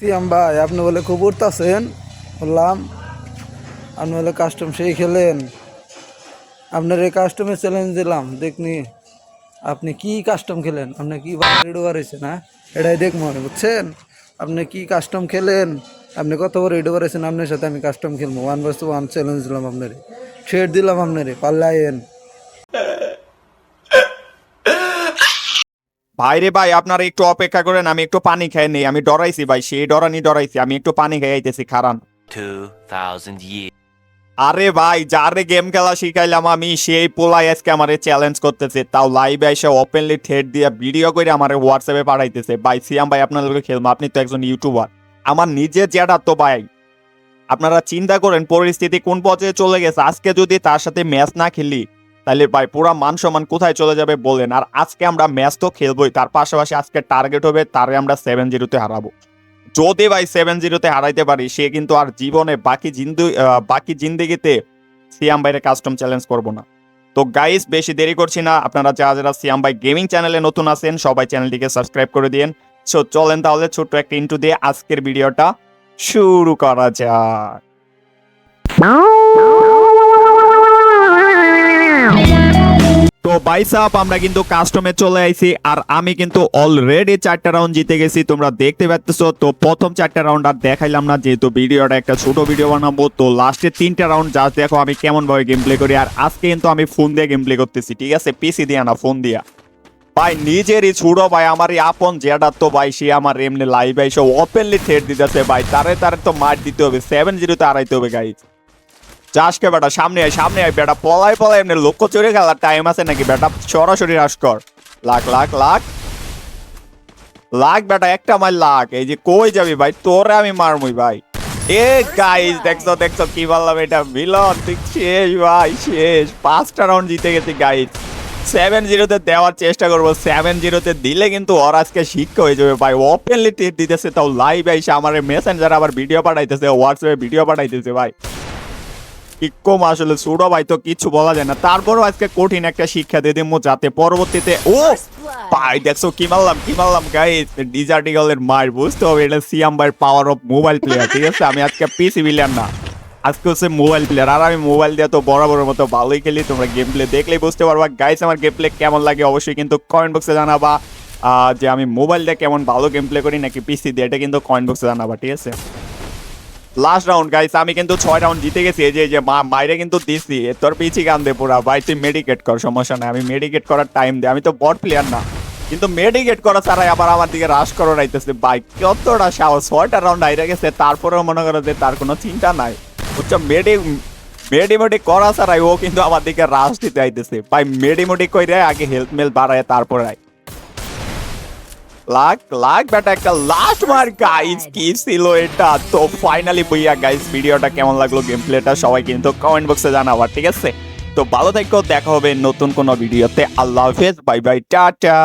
সিয়াম ভাই, আপনি বলে খুব উঠতেছেন? বললাম, আপনি বলে কাস্টম সেই খেলেন। আপনার এই কাস্টমে চ্যালেঞ্জ দিলাম, দেখনি? আপনি কি কাস্টম খেলেন? আপনি কি রেডো করেছেন হ্যাঁ? এটাই দেখ মনে বুঝছেন? আপনি কি কাস্টম খেলেন? আপনি কত বড় রেডো করেছেন আপনার সাথে আমি কাস্টম খেলব। ওয়ান ভার্স ওয়ান চ্যালেঞ্জ দিলাম আপনারে। শেড দিলাম আপনারে পাল্লায়েন ভাইরে ভাই আপনারা একটু অপেক্ষা করেন আমি একটু পানি খেয়ে নেই আমি ডরাইছি ভাই সেই ডরানি ডরাইছি আমি একটু পানি খাই আইতেছি খারান। আরে ভাই যারে গেম খেলা শিখাইলাম আমি সেই পোলাই আজকে আমারে চ্যালেঞ্জ করতেছে তাও লাইভে এসে ওপেনলি থ্রেড দিয়ে ভিডিও করে আমারে হোয়াটসঅ্যাপে পাঠাইতেছে। ভাই সিয়াম ভাই আপনার লোকে খেলব আপনি তো একজন ইউটিউবার আমার নিজের জেডা তো ভাই আপনারা চিন্তা করেন পরিস্থিতি কোন পর্যায়ে চলে গেছে আজকে যদি তার সাথে ম্যাচ না খেলি তাহলে ভাই পুরা মান সম্মান কোথায় চলে যাবে বলেন। আর আজকে আমরা ম্যাচ তো খেলবোই, তার পাশাপাশি আজকে টার্গেট হবে, তারে আমরা সেভেন জিরোতে হারাবো। যদি ভাই সেভেন জিরোতে হারাইতে পারি, সে কিন্তু আর জীবনে বাকি জিন্দু বাকি জিন্দেগিতে সিয়াম ভাইয়ের কাস্টম চ্যালেঞ্জ করব না। তো গাইস বেশি দেরি করছি না, আপনারা যারা যারা সিয়াম ভাই গেমিং চ্যানেলে নতুন আছেন, সবাই চ্যানেলটিকে সাবস্ক্রাইব করে দিন সো চলেন তাহলে ছোট্ট একটা ইন্টু দিয়ে আজকের ভিডিওটা শুরু করা যাক। তো বাইসাপ আমরা কিন্তু কাস্টমে চলে আইছি, আর আমি কিন্তু অলরেডি চারটা রাউন্ড জিতে গেছি, তোমরা দেখতে পাচ্ছ তো প্রথম চারটা রাউন্ড আর দেখাইলাম না, যেহেতু ভিডিওটা একটা ছোট ভিডিও বানাবো, তো লাস্টের তিনটা রাউন্ড জাস্ট দেখো আমি কেমন ভাবে গেম প্লে করি। আর আজকে কিন্তু আমি ফোন দিয়ে গেম প্লে করতেছি, ঠিক আছে? পিসি দিয়া না ফোন দিয়া। ভাই, নিজেরই ছুড়ো, ভাই, আমারই আপন জেডা তো ভাই, সে আমার এমনি লাইভ এসে ওপেনলি থ্রেড দিতেছে, ভাই, তারে তারে তো মার দিতে হবে সেভেন জিরোতে আড়াইতে হবে গাইজ চাষকে বেটা, সামনে আয় সামনে আয় বেটা, পলাই পলাই এমনি লক্ষ্য চড়ে খেলার টাইম আছে নাকি বেটা? সরাসরি হ্রাস কর। লাখ লাখ লাখ। লাখ বেটা, একটা মাইল লাখ। এই যে কই যাবি ভাই? তোরে আমি মারমুই ভাই। এ গাইস দেখছ দেখছ কি বললাম এটা? মিলন শেষ ভাই, শেষ। পাঁচটা রাউন্ড জিতে গেছি গাইস সেভেন জিরোতে দেওয়ার চেষ্টা করব। সেভেন জিরোতে দিলে কিন্তু ওর আজকে শিক্ষা হয়ে যাবে ভাই। ওপেনলি টিট দিতেছে, তাও লাইভ এসে আমার মেসেঞ্জার আবার ভিডিও পাঠাইতেছে হোয়াটসঅ্যাপে ভিডিও পাঠাইতেছে ভাই। কিকম আসলে ছোট ভাই তো কিছু বলা যায় না। তারপরও আজকে কঠিন একটা শিক্ষা দিয়ে দিমু যাতে পরবর্তীতে ও! ভাই, দেখছ কি মারলাম কি মারলাম গাইস ডিজার্টিগলের মার বুঝতে হবে, এটা সিয়াম ভাইয়ের পাওয়ার অফ মোবাইল প্লেয়ার ঠিক আছে? আমি আজকে পিসি বিলিয়ান না। আজকে হচ্ছে মোবাইল প্লেয়ার আর আমি মোবাইল দিয়ে তো বরাবরের মতো ভালোই খেলি, তোমরা গেম প্লে দেখলেই বুঝতে পারবা। গাইস আমার গেম প্লে কেমন লাগে অবশ্যই কিন্তু কমেন্ট বক্সে জানাবা। যে আমি মোবাইল দিয়ে কেমন ভালো গেম প্লে করি নাকি পিসি দিয়ে, এটা কিন্তু কমেন্ট বক্সে জানাবা, ঠিক আছে? লাস্ট রাউন্ড গাইস আমি কিন্তু ছয় রাউন্ড জিতে গেছি। এই যে মা মাইরে কিন্তু দিছি। তোর পিছি গান দে পুরা। ভাই, তুই মেডিকেট কর, সমস্যা নাই। আমি মেডিকেট করার টাইম দে। আমি তো বট প্লেয়ার না। কিন্তু মেডিকেট করা ছাড়াই আবার আমার দিকে রাশ করো রাইতেছে ভাই, কতটা সাহস। ছয়টা রাউন্ড আইরে গেছে। তারপরেও মনে করো যে তার কোনো চিন্তা নাই। বুঝছ? মেডি মেডিমোটি করা ছাড়াই ও কিন্তু আমার দিকে রাশ দিতে আইতেছে। ভাই মেডিমোটি কইরে আগে হেলথ মেল বাড়ায়, তারপরে আয়। লাখ লাখ বেটা একটা লাস্ট মার গাইস কি ছিল এটা? তো ফাইনালি বইয়া গাইস ভিডিওটা কেমন লাগল গেম প্লেটা সবাই কিন্তু কমেন্ট বক্সে জানাবার ঠিক আছে? তো ভালো থেকো দেখা হবে নতুন কোনো ভিডিওতে আল্লাহ হাফেজ বাই বাই টাটা।